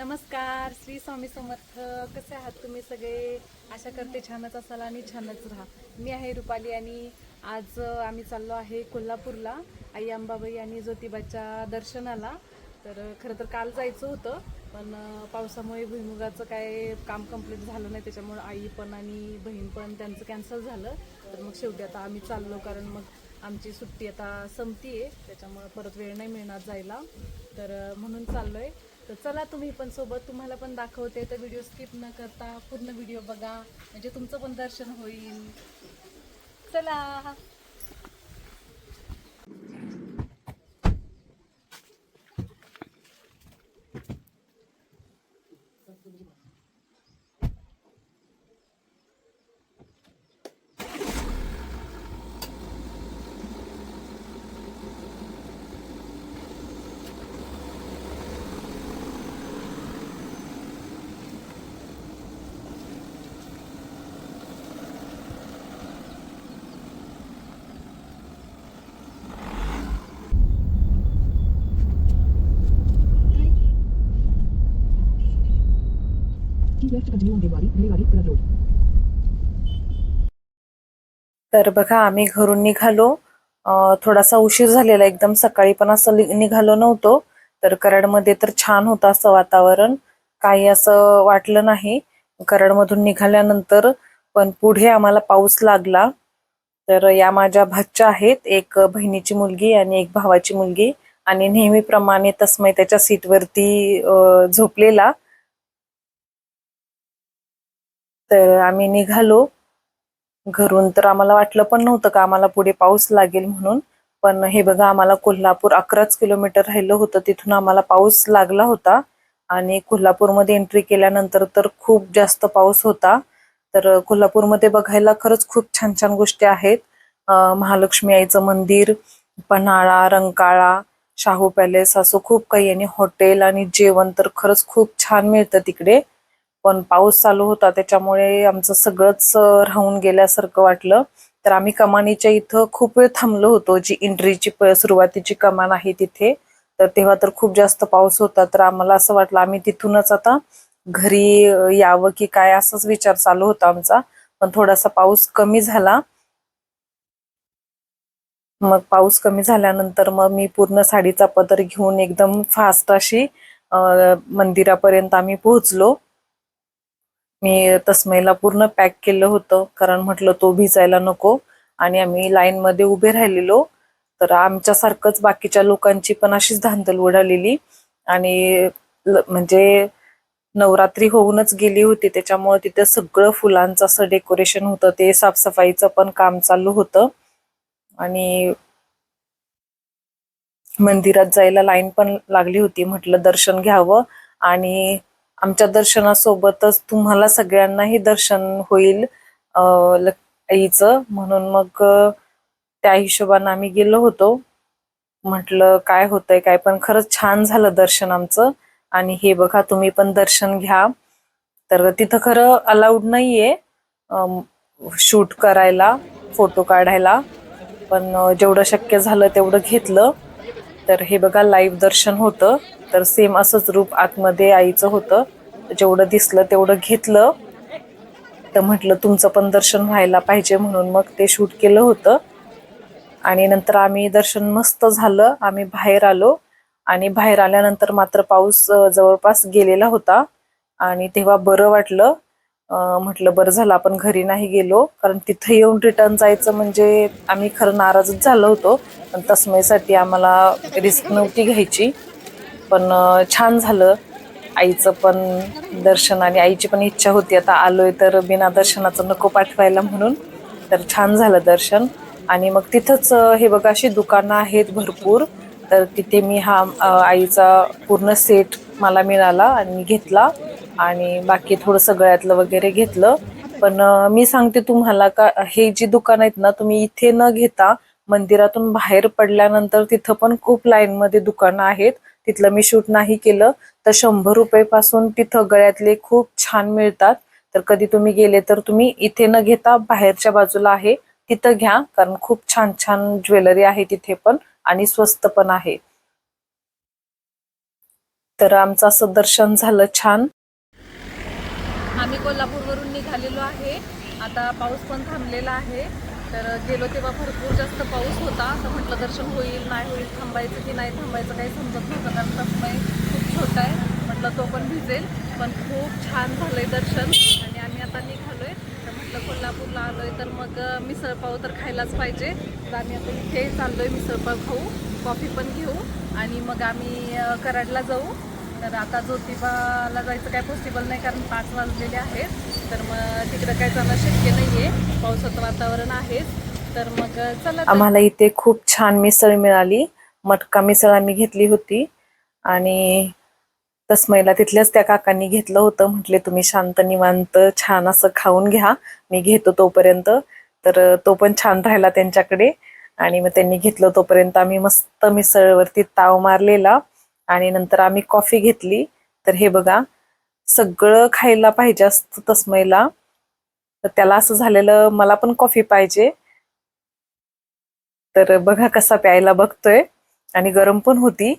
नमस्कार श्री स्वामी समर्थ. कसे आहात तुम्ही सगळे? आशा करते छानच असाल आणि छानच राहा. मी आहे रुपाली आणि आज आम्ही चाललो आहे कोल्हापूरला आई अंबाबाई आणि ज्योतिबाच्या दर्शनाला. तर खरं तर काल जायचं होतं पण पावसामुळे भुईमुगाचं काय काम कंप्लीट झालं नाही. त्याच्यामुळे आई पण आणि बहीण पण त्यांचं कॅन्सल झालं. तर मग शेवटी आता आम्ही चाललो कारण मग आमची सुट्टी आता संपती आहे त्याच्यामुळं परत वेळ नाही मिळणार जायला. तर म्हणून चाललो आहे तर चला तुम्ही पण सोबत तुम्हाला पण दाखवते. तर व्हिडिओ स्किप न करता पूर्ण व्हिडिओ बघा. म्हणजे तुमचं पण दर्शन होईल. चला. तर बघा आम्ही घरून निघालो. थोडासा उशीर झालेला एकदम सकाळी पण असं निघालो नव्हतो. तर कराडमध्ये तर छान होतं असं वातावरण. काही असं वाटलं नाही. कराडमधून निघाल्यानंतर पण पुढे आम्हाला पाऊस लागला. तर या माझ्या भाच्या आहेत. एक बहिणीची मुलगी आणि एक भावाची मुलगी. आणि नेहमीप्रमाणे तस्मै त्याच्या सीटवरती झोपलेला. तर आम्ही निघालो. घरून तर आम्हाला वाटलं पण नव्हतं का आम्हाला पुढे पाऊस लागेल म्हणून. पण हे बघा आम्हाला कोल्हापूर अकराच किलोमीटर राहिलं होतं. तिथून आम्हाला पाऊस लागला होता. आणि कोल्हापूरमध्ये एंट्री केल्यानंतर तर खूप जास्त पाऊस होता. तर कोल्हापूरमध्ये बघायला खरंच खूप छान छान गोष्टी आहेत. महालक्ष्मी आईचं मंदिर पन्हाळा रंकाळा शाहू पॅलेस असं खूप काही आणि हॉटेल आणि जेवण तर खरंच खूप छान मिळतं तिकडे. पण पाऊस चालू होता त्याच्यामुळे आमचं सगळंच राहून गेल्यासारखं वाटलं. तर आम्ही कमानीच्या इथं खूप वेळ थांबलो होतो जी एंट्रीची सुरुवातीची कमान आहे तिथे. तर तेव्हा तर खूप जास्त पाऊस होता तर आम्हाला असं वाटलं आम्ही तिथूनच आता घरी यावं की काय असाच विचार चालू होता आमचा. पण थोडासा पाऊस कमी झाला. मग पाऊस कमी झाल्यानंतर मग मी पूर्ण साडीचा पदर घेऊन एकदम फास्ट अशी मंदिरापर्यंत आम्ही पोहोचलो. मी तस्मैला पूर्ण पॅक केलं होतं कारण म्हटलं तो भिजायला नको. आणि आम्ही लाईन मध्ये उभे राहिलेलो. तर आमच्यासारखंच बाकीच्या लोकांची पण अशीच धांदल उडालेली. आणि म्हणजे नवरात्री होऊनच गेली होती त्याच्यामुळे तिथे सगळं फुलांचं असं डेकोरेशन होतं. ते साफसफाईचं पण काम चालू होतं. आणि मंदिरात जायला लाईन पण लागली होती म्हटलं दर्शन घ्यावं. आणि आमच्या दर्शनासोबतच तुम्हाला सगळ्यांनाही दर्शन होईल ल- आईचं म्हणून मग त्या हिशोबानं आम्ही गेलो होतो. म्हटलं काय होतंय काय पण. खरंच छान झालं दर्शन आमचं. आणि हे बघा तुम्ही पण दर्शन घ्या. तर तिथं खरं अलाउड नाहीये शूट करायला फोटो काढायला. पण जेवढं शक्य झालं तेवढं घेतलं. तर हे बघा लाईव्ह दर्शन होतं. तर सेम असंच रूप आतमध्ये आईचं होतं. जेवढं दिसलं तेवढं घेतलं. तर म्हटलं तुमचं पण दर्शन व्हायला पाहिजे म्हणून मग ते शूट केलं होतं. आणि नंतर आम्ही दर्शन मस्त झालं. आम्ही बाहेर आलो. आणि बाहेर आल्यानंतर मात्र पाऊस जवळपास गेलेला होता. आणि तेव्हा बरं वाटलं. म्हटलं बरं झालं आपण घरी नाही गेलो. कारण तिथं येऊन रिटर्न जायचं म्हणजे आम्ही खरं नाराजच झालो होतो. पण तस्मयसाठी आम्हाला रिस्क नव्हती घ्यायची. पण छान झालं. आईचं पण दर्शन आणि आईची पण इच्छा होती. आता आलोय तर बिना दर्शनाचं नको पाठवायला म्हणून. तर छान झालं दर्शन. आणि मग तिथंच हे बघा अशी दुकानं आहेत भरपूर. तर तिथे मी हा आईचा पूर्ण सेट मला मिळाला आणि मी घेतला. आणि बाकी थोडं सगळ्यातलं वगैरे घेतलं. पण मी सांगते तुम्हाला का हे जी दुकान आहेत ना तुम्ही इथे न घेता मंदिरातून बाहेर पडल्यानंतर तिथं पण खूप लाईनमध्ये दुकानं आहेत. तिथलं मी शूट नाही केलं तर शंभर रुपये पासून तिथं गळ्यातले खूप छान मिळतात. तर कधी तुम्ही गेले तर तुम्ही इथे न घेता बाहेरच्या बाजूला आहे तिथं घ्या कारण खूप छान छान ज्वेलरी आहे तिथे पण आणि स्वस्त पण आहे. तर आमचं असं दर्शन झालं छान. आम्ही कोल्हापूरवरून निघालेलो आहे. आता पाऊस पण थांबलेला आहे. तर गेलो तेव्हा भरपूर जास्त पाऊस होता. तर म्हटलं दर्शन होईल नाही होईल थांबायचं की नाही थांबायचं काही समजत नव्हतं कारण तसमय खूप छोटा आहे. म्हटलं तो पण भिजेल पण खूप छान झालंय दर्शन. आणि आम्ही आता निघालोय. तर म्हटलं कोल्हापूरला आलोय तर मग मिसळपाव तर खायलाच पाहिजे. तर आम्ही आता इथे चाललोय मिसळपाव खाऊ कॉफी पण घेऊ आणि मग आम्ही कराडला जाऊ. तर आता ज्योतिबाला जायचं काय पॉसिबल नाही कारण पाच वाजलेले आहेत. तर मग तिकडं काय जाणं शक्य नाही आहे पावसाचं वातावरण आहेच. तर मग चला आम्हाला इथे खूप छान मिसळ मिळाली. मटका मिसळ आम्ही घेतली होती. आणि तस्मैला तिथल्याच त्या काकांनी घेतलं होतं. म्हटले तुम्ही शांत निवांत छान असं खाऊन घ्या. मी घेतो तोपर्यंत. तर तो पण छान राहिला त्यांच्याकडे. आणि मग त्यांनी घेतलं तोपर्यंत आम्ही मस्त मिसळवरती ताव मारलेला. आणि नंतर आम्ही कॉफी घेतली. तर हे बघा सगळं खायला पाहिजे असतं तस्मयला तर त्याला असं झालेलं मला पण कॉफी पाहिजे. तर बघा कसा प्यायला बघतोय. आणि गरम पण होती.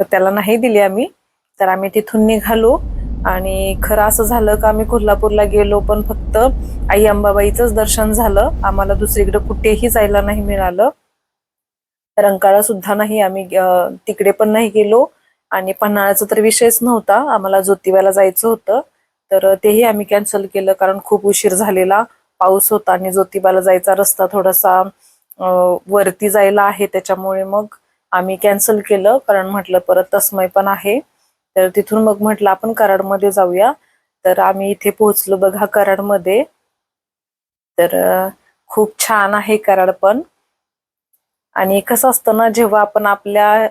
तर त्याला नाही दिली आम्ही. तर आम्ही तिथून निघालो. आणि खरं असं झालं का आम्ही कोल्हापूरला गेलो पण फक्त आई अंबाबाईचंच दर्शन झालं. आम्हाला दुसरीकडे कुठेही जायला नाही मिळालं. रंकाळा सुद्धा नाही आम्ही तिकडे पण नाही गेलो. आणि पन्हाळ्याचा तर विषयच नव्हता. आम्हाला ज्योतिबाला जायचं होतं. तर तेही आम्ही कॅन्सल केलं कारण खूप उशीर झालेला पाऊस होता आणि ज्योतिबाला जायचा रस्ता थोडासा वरती जायला आहे. त्याच्यामुळे मग आम्ही कॅन्सल केलं कारण म्हटलं परत तस्मय पण आहे. तर तिथून मग म्हटलं आपण कराडमध्ये जाऊया. तर आम्ही इथे पोहोचलो बघा कराडमध्ये. तर खूप छान आहे कराड पण. आणि कसं असतं ना जेव्हा आपण आपल्या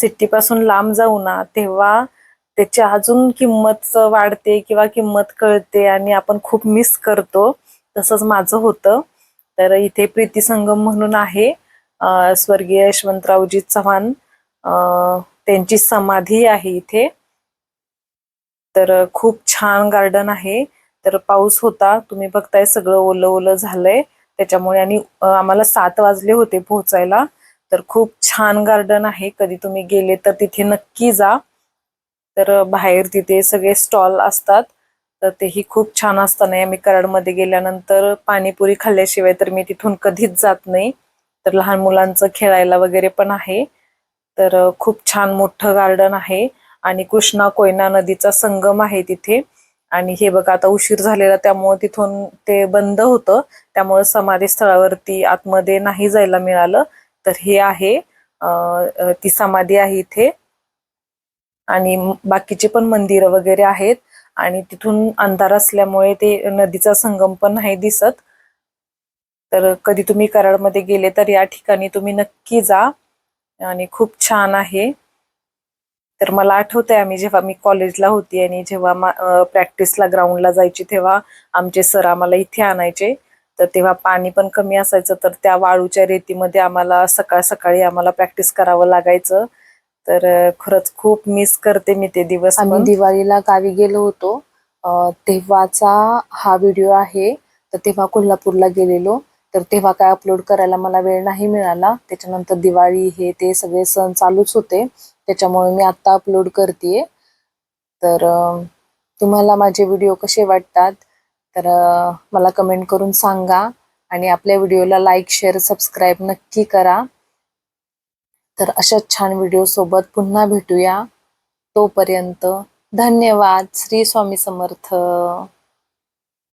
सिटीपासून लांब जाऊ ना तेव्हा त्याची अजून किंमत वाढते किंवा किंमत कळते आणि आपण खूप मिस करतो. तसंच माझं होतं. तर इथे प्रीती संगम म्हणून आहे स्वर्गीय यशवंतरावजी चव्हाण. त्यांची समाधी आहे इथे. तर खूप छान गार्डन आहे. तर पाऊस होता तुम्ही बघताय सगळं ओलं ओलं झालंय. त्याच्यामुळे आणि आम्हाला सात वाजले होते पोहोचायला. तर खूप छान गार्डन आहे. कधी तुम्ही गेले तर तिथे नक्की जा. तर बाहेर तिथे सगळे स्टॉल असतात. तर तेही खूप छान असताना आम्ही कराडमध्ये गेल्यानंतर पाणीपुरी खाल्ल्याशिवाय तर मी तिथून कधीच जात नाही. तर लहान मुलांचं खेळायला वगैरे पण आहे. तर खूप छान मोठं गार्डन आहे आणि कृष्णा कोयना नदीचा संगम आहे तिथे. आणि हे बघा आता उशीर झालेला त्यामुळे तिथून ते बंद होतं. त्यामुळे समाधी स्थळावरती आतमध्ये नाही जायला मिळालं. तर हे आहे. ती समाधी आहे इथे. आणि बाकीचे पण मंदिर वगैरे आहेत. आणि तिथून अंधार असल्यामुळे ते नदीचा संगम पण नाही दिसत. तर कधी तुम्ही कराडमध्ये गेले तर या ठिकाणी तुम्ही नक्की जा. आणि खूप छान आहे. तर मला आठवतंय आम्ही जेव्हा मी कॉलेजला होती आणि जेव्हा प्रॅक्टिसला ग्राउंडला जायची तेव्हा आमचे सर आम्हाला इथे आणायचे. तर तेव्हा पाणी पण कमी असायचं तर त्या वाळूच्या रेतीमध्ये आम्हाला सकाळ सकाळी आम्हाला प्रॅक्टिस करावं लागायचं. तर खरंच खूप मिस करते मी ते दिवस आम्ही दिवाळीला गावी गेलो होतो. तेव्हाचा हा व्हिडिओ आहे. तर तेव्हा कोल्हापूरला गेलेलो. तर तेव्हा काय अपलोड करायला मला वेळ नाही मिळाला. त्याच्यानंतर दिवाळी हे ते सगळे सण चालूच होते. त्याच्यामुळे मी आता अपलोड करते तर तुम्हाला माझे व्हिडिओ कसे वाटतात? तर मला कमेंट करून सांगा आणि आपल्या व्हिडिओला लाईक शेअर सबस्क्राईब नक्की करा. तर अशाच छान व्हिडिओ सोबत पुन्हा भेटूया. तोपर्यंत धन्यवाद. श्री स्वामी समर्थ.